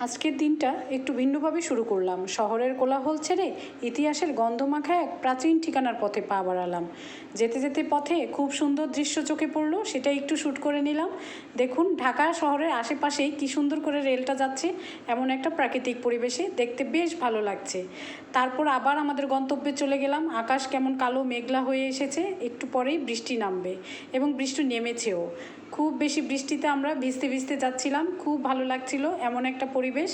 আজকের দিনটা একটু ভিন্নভাবে শুরু করলাম। শহরের কোলাহল ছেড়ে ইতিহাসের গন্ধমাখা এক প্রাচীন ঠিকানার পথে পা বাড়ালাম। যেতে যেতে পথে খুব সুন্দর দৃশ্য চোখে পড়ল, সেটা একটু শ্যুট করে নিলাম। দেখুন, ঢাকা শহরের আশেপাশেই কী সুন্দর করে রেলটা যাচ্ছে, এমন একটা প্রাকৃতিক পরিবেশে দেখতে বেশ ভালো লাগছে। তারপর আবার আমাদের গন্তব্যে চলে গেলাম। আকাশ কেমন কালো, মেঘলা হয়ে এসেছে। একটু পরেই বৃষ্টি নামবে এবং বৃষ্টি নেমেছেও। খুব বেশি বৃষ্টিতে আমরা ভিজতে ভিজতে যাচ্ছিলাম। খুব ভালো লাগছিল, এমন একটা পরিবেশ।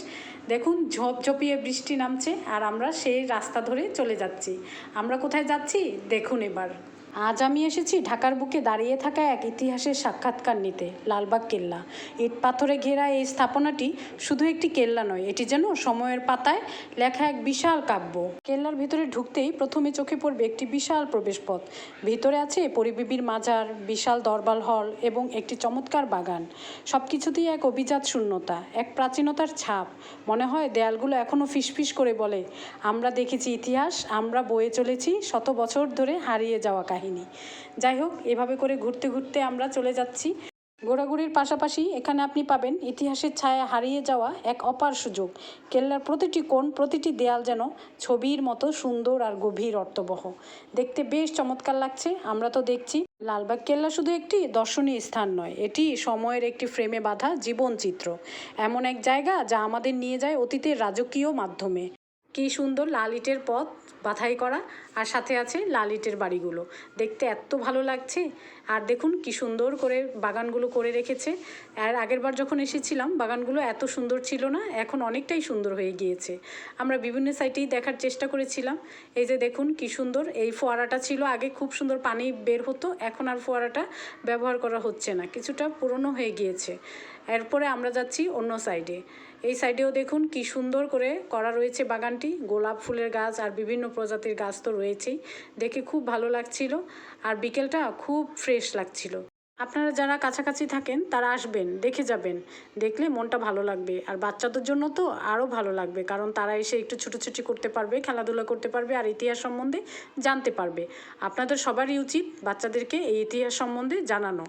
দেখুন, ঝপঝপিয়ে বৃষ্টি নামছে আর আমরা সেই রাস্তা ধরে চলে যাচ্ছি। আমরা কোথায় যাচ্ছি? দেখুন এবার। আজ আমি এসেছি ঢাকার বুকে দাঁড়িয়ে থাকা এক ইতিহাসের সাক্ষাৎকার নিতে, লালবাগ কেল্লা। ইট পাথরে ঘেরা এই স্থাপনাটি শুধু একটি কেল্লা নয়, এটি যেন সময়ের পাতায় লেখা এক বিশাল কাব্য। কেল্লার ভিতরে ঢুকতেই প্রথমে চোখে পড়বে একটি বিশাল প্রবেশপথ। ভিতরে আছে পরিবিবির মাজার, বিশাল দরবার হল এবং একটি চমৎকার বাগান। সব কিছুতেই এক অভিজাত শূন্যতা, এক প্রাচীনতার ছাপ। মনে হয় দেয়ালগুলো এখনও ফিসফিস করে বলে, আমরা দেখেছি ইতিহাস, আমরা বয়ে চলেছি শত বছর ধরে হারিয়ে যাওয়া কাহিনী। যাই হোক, এভাবে করে ঘুরতে ঘুরতে আমরা চলে যাচ্ছি। ঘোরাঘুরির পাশাপাশি এখানে আপনি পাবেন ইতিহাসের ছায়া হারিয়ে যাওয়া এক অপার সুযোগ। কেল্লার প্রতিটি কোণ, প্রতিটি দেয়াল যেন ছবির মতো সুন্দর আর গভীর অর্থবহ। দেখতে বেশ চমৎকার লাগছে, আমরা তো দেখছি। লালবাগ কেল্লা শুধু একটি দর্শনীয় স্থান নয়, এটি সময়ের একটি ফ্রেমে বাঁধা জীবনচিত্র। এমন এক জায়গা যা আমাদের নিয়ে যায় অতীতের রাজকীয় মাধ্যমে। কী সুন্দর লাল ইটের পথ বাছাই করা। আর সাথে আছে লাল ইটের বাড়িগুলো। দেখতে এত ভালো লাগছে। আর দেখুন কি সুন্দর করে বাগানগুলো করে রেখেছে। আর আগেরবার যখন এসেছিলাম, বাগানগুলো এত সুন্দর ছিল না, এখন অনেকটাই সুন্দর হয়ে গিয়েছে। আমরা বিভিন্ন সাইটেই দেখার চেষ্টা করেছিলাম। এই যে দেখুন কি সুন্দর, এই ফোয়ারাটা ছিল আগে খুব সুন্দর পানি বের হতো, এখন আর ফোয়ারাটা ব্যবহার করা হচ্ছে না। কিছুটা পুরনো হয়ে গিয়েছে। এরপরে আমরা যাচ্ছি অন্য সাইডে। এই সাইডেও দেখুন কি সুন্দর করে করা রয়েছে বাগানটি। গোলাপ ফুলের গাছ আর বিভিন্ন প্রজাতির গাছ তো রয়েছেই। দেখে খুব ভালো লাগছিল আর বিকেলটা খুব ফ্রেশ লাগছিল। আপনারা যারা কাছাকাছি থাকেন তারা আসবেন, দেখে যাবেন। দেখলে মনটা ভালো লাগবে। আর বাচ্চাদের জন্য তো আরও ভালো লাগবে, কারণ তারা এসে একটু ছুটোছুটি করতে পারবে, খেলাধুলা করতে পারবে আর ইতিহাস সম্বন্ধে জানতে পারবে। আপনাদের সবারই উচিত বাচ্চাদেরকে এই ইতিহাস সম্বন্ধে জানানো।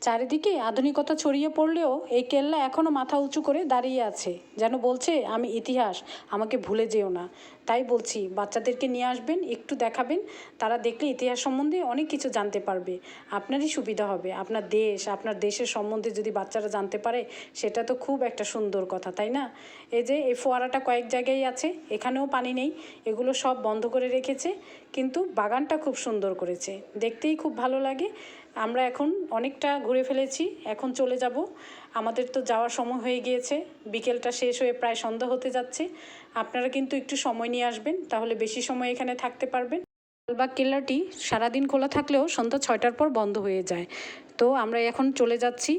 চারিদিকে আধুনিকতা ছড়িয়ে পড়লেও এই কেল্লা এখনও মাথা উঁচু করে দাঁড়িয়ে আছে। যেন বলছে, আমি ইতিহাস, আমাকে ভুলে যেও না। তাই বলছি, বাচ্চাদেরকে নিয়ে আসবেন, একটু দেখাবেন। তারা দেখলে ইতিহাস সম্বন্ধে অনেক কিছু জানতে পারবে। আপনারই সুবিধা হবে। আপনার দেশ, আপনার দেশের সম্বন্ধে যদি বাচ্চারা জানতে পারে, সেটা তো খুব একটা সুন্দর কথা, তাই না? এই যে, এই ফোয়ারাটা কয়েক জায়গায় আছে, এখানেও পানি নেই। এগুলো সব বন্ধ করে রেখেছে, কিন্তু বাগানটা খুব সুন্দর করেছে। দেখতেই খুব ভালো লাগে। আমরা এখন অনেকটা ঘুরে ফেলেছি, এখন চলে যাব। আমাদের তো যাওয়ার সময় হয়ে গিয়েছে, বিকেলটা শেষ হয়ে প্রায় সন্ধ্যা হতে যাচ্ছে। আপনারা কিন্তু একটু সময় নিয়ে আসবেন, তাহলে বেশি সময় এখানে থাকতে পারবেন। লালবাগ কেল্লাটি সারাদিন খোলা থাকলেও সন্ধ্যা ছয়টার পর বন্ধ হয়ে যায়। তো আমরা এখন চলে যাচ্ছি।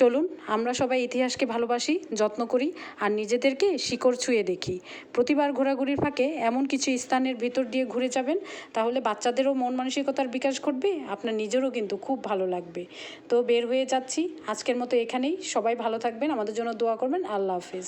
চলুন, আমরা সবাই ইতিহাসকে ভালোবাসি, যত্ন করি আর নিজেদেরকে শিকড় ছুঁয়ে দেখি। প্রতিবার ঘোরাঘুরির ফাঁকে এমন কিছু স্থানের ভিতর দিয়ে ঘুরে যাবেন, তাহলে বাচ্চাদেরও মন মানসিকতার বিকাশ ঘটবে, আপনার নিজেরও কিন্তু খুব ভালো লাগবে। তো বের হয়ে যাচ্ছি, আজকের মতো এখানেই। সবাই ভালো থাকবেন, আমাদের জন্য দোয়া করবেন। আল্লাহ হাফিজ।